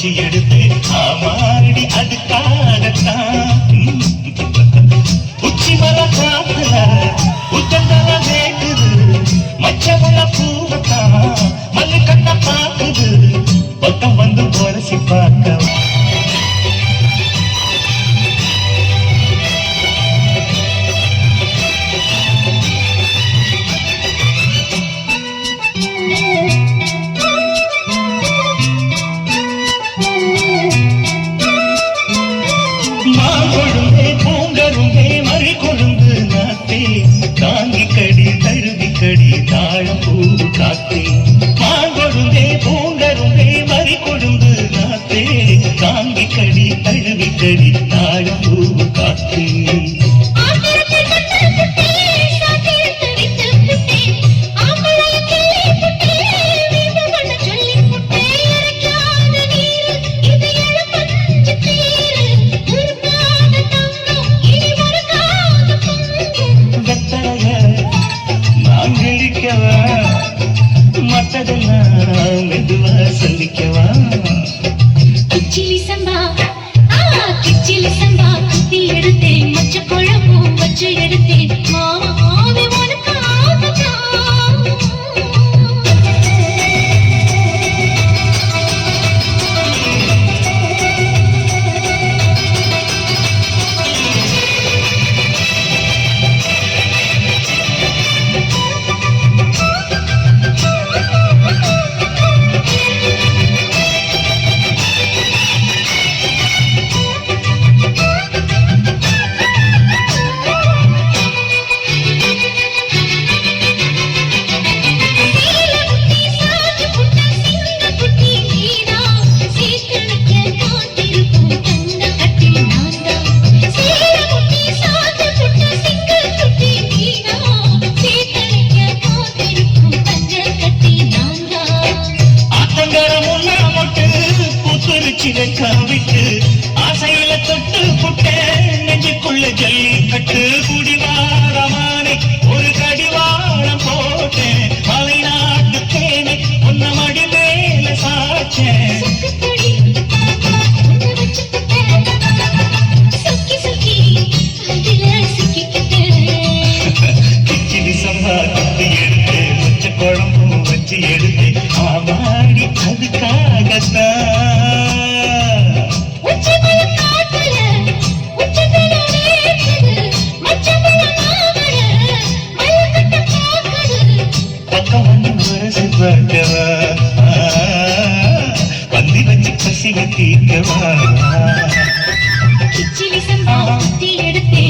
பிச்சு எடுத்து ஆமாடி அது காடத்தான் உச்சி மல காதல உத்தந்தல வேகுது மச்சமல பூவத்தான் மல்லு கண்ண பாக்குது பக்கம் வந்து போலசிப்பார் சிதறித்தாள் பூவு காத்து மற்றதெல்லாம் மெதுவா சொல்லிக்கவா? உள்ள ஜல்லிக்கட்டு குடிவாரமானே ஒரு கடிவாளம் போட்டேன் மலைநாட்டு தேனை உன்ன மடி மேல சாச்சேன் குழம்பு வச்சு எடுத்து ஆமாடி அதுக்காகத்தான் பசியை தீர்க்கவா கிச்சிலி சம்பா எடுத்து